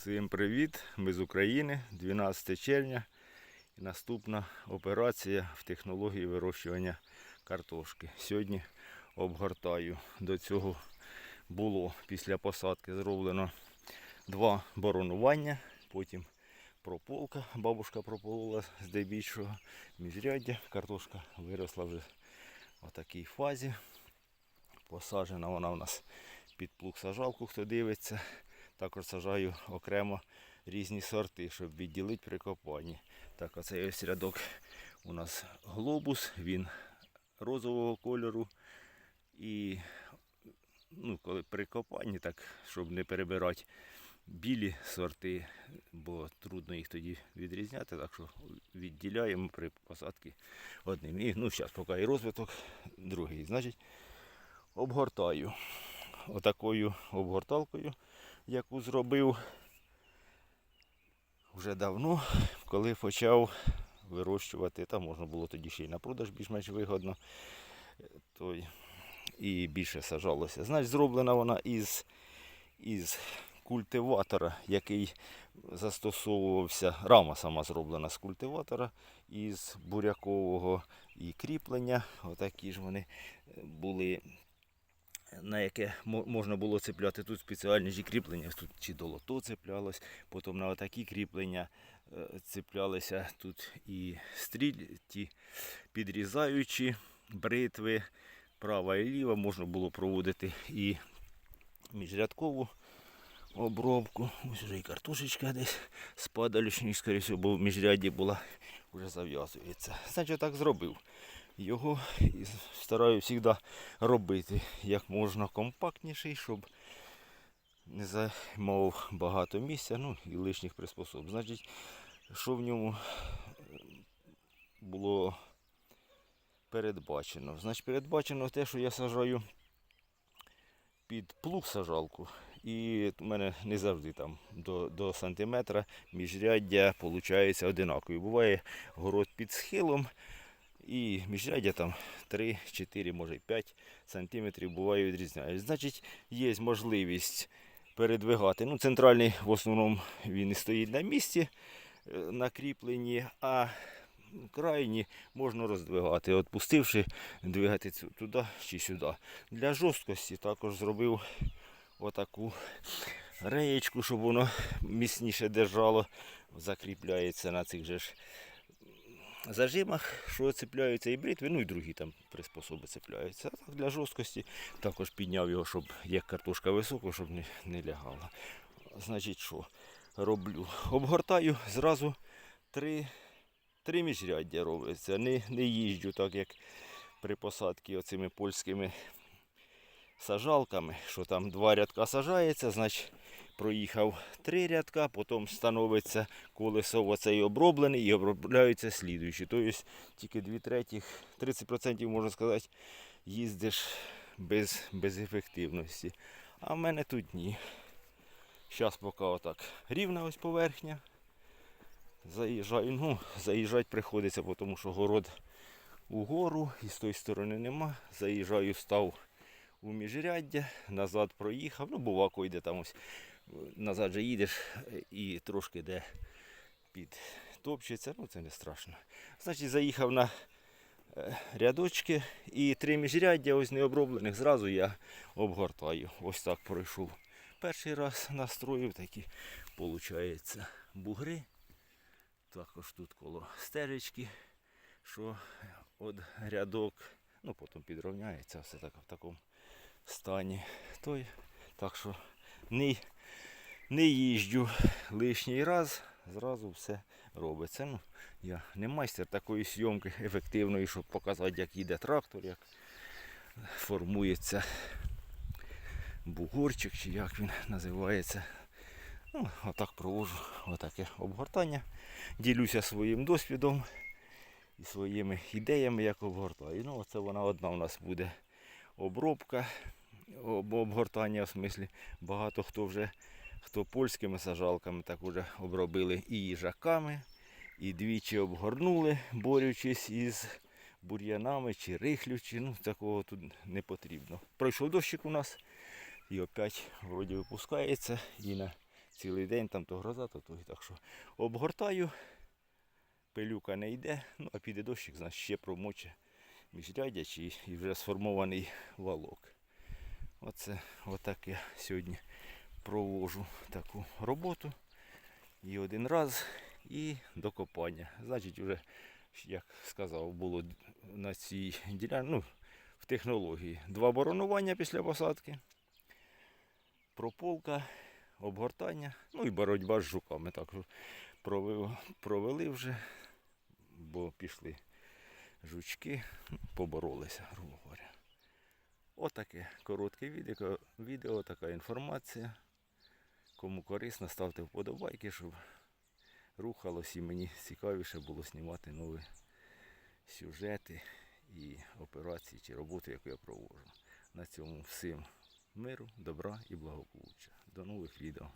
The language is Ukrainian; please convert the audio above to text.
Всім привіт! Ми з України, 12 червня. Наступна операція в технології вирощування картошки. Сьогодні обгортаю. До цього було після посадки зроблено два боронування, потім прополка. Бабушка прополола здебільшого міжряддя. Картошка виросла вже в такій фазі. Посаджена вона у нас під плуг сажалку, хто дивиться. Також сажаю окремо різні сорти, щоб відділити при копанні. Так, оцей ось рядок у нас глобус, він розового кольору. І ну, коли при копанні, так, щоб не перебирати білі сорти, бо трудно їх тоді відрізняти, так що відділяємо при посадці одним. І ну, зараз поки і розвиток другий. Значить, обгортаю отакою обгорталкою яку зробив вже давно, коли почав вирощувати, там можна було тоді ще й на продаж більш-менш вигодно. То і більше сажалося. Значить, зроблена вона із, із культиватора, який застосовувався, рама сама зроблена з культиватора із бурякового і кріплення. Отакі ж вони були на яке можна було цепляти тут спеціальні ж кріплення, тут чи долото цеплялось, потім на отакі кріплення е, цеплялися тут і стріль, ті підрізаючі бритви, права і ліва, можна було проводити і міжрядкову обробку. Ось вже і картошечка десь з падалішньої, скоріше, бо в міжряді була, вже зав'язується. Значить, так зробив. Його і стараюся завжди робити як можна компактніший, щоб не займав багато місця, ну і лишніх приспособ. Значить, що в ньому е, було передбачено? Значить, передбачено те, що я сажаю під плуг сажалку. І у мене не завжди там до, до сантиметра міжряддя виходить одинакові. Буває город під схилом, і міжряддя там 3, 4, може 5 сантиметрів буває відрізняють. Значить, є можливість передвигати. Ну, центральний в основному він і стоїть на місці е, на кріпленні, а крайні можна роздвигати. От пустивши, двигати туди чи сюди. Для жорсткості також зробив отаку реєчку, щоб воно міцніше держало. Закріпляється на цих же ж зажимах, що цепляються і бритви, ну і другі там приспособи цепляються. А так для жорсткості також підняв його, щоб як картошка висока, щоб не, не лягала. Значить, що роблю? Обгортаю зразу три, три міжряддя робиться. Не, не їжджу так, як при посадці оцими польськими сажалками, що там два рядка сажається, значить проїхав три рядка, потім становиться колесо оцей оброблений і обробляються слідуючі. Тобто тільки 2 третіх, 30% можна сказати, їздиш без, без ефективності. А в мене тут ні. Зараз поки отак рівна ось поверхня. Заїжджаю, ну, заїжджати приходиться, тому що город угору і з тої сторони нема. Заїжджаю, став у міжряддя, назад проїхав. Ну, бувако йде там ось назад же їдеш і трошки де підтопчеться, ну це не страшно. Значить, заїхав на е, рядочки і три міжряддя ось необроблених зразу я обгортаю. Ось так пройшов. Перший раз настроїв такі, виходить, бугри. Також тут коло стежечки, що от рядок, ну потім підрівняється все так в такому стані. Той, так що не, не їжджу лишній раз, зразу все робиться. Ну, я не майстер такої зйомки ефективної, щоб показати, як їде трактор, як формується бугорчик, чи як він називається. Ну, отак проводжу отаке обгортання. Ділюся своїм досвідом і своїми ідеями, як обгортаю. Ну, оце вона одна у нас буде обробка, об- обгортання в смислі. Багато хто вже, хто польськими сажалками, так уже обробили і їжаками, і двічі обгорнули, борючись із бур'янами чи рихлючи. Ну, такого тут не потрібно. Пройшов дощик у нас і опять вроді випускається і на цілий день, там то гроза, то то. Так що обгортаю, пилюка не йде, ну а піде дощик, значить ще промоче міжрядячий і вже сформований валок. Оце отак я сьогодні провожу таку роботу. І один раз, і до копання. Значить, вже, як сказав, було на цій ділянці, ну, в технології. Два боронування після посадки, прополка, обгортання, ну і боротьба з жуками. Так провели, вже, бо пішли жучки, ну, поборолися, грубо говоря. Отаке коротке відео, відео, така інформація. Кому корисно, ставте вподобайки, щоб рухалось і мені цікавіше було знімати нові сюжети і операції чи роботи, яку я проводжу. На цьому всім миру, добра і благополуччя. До нових відео.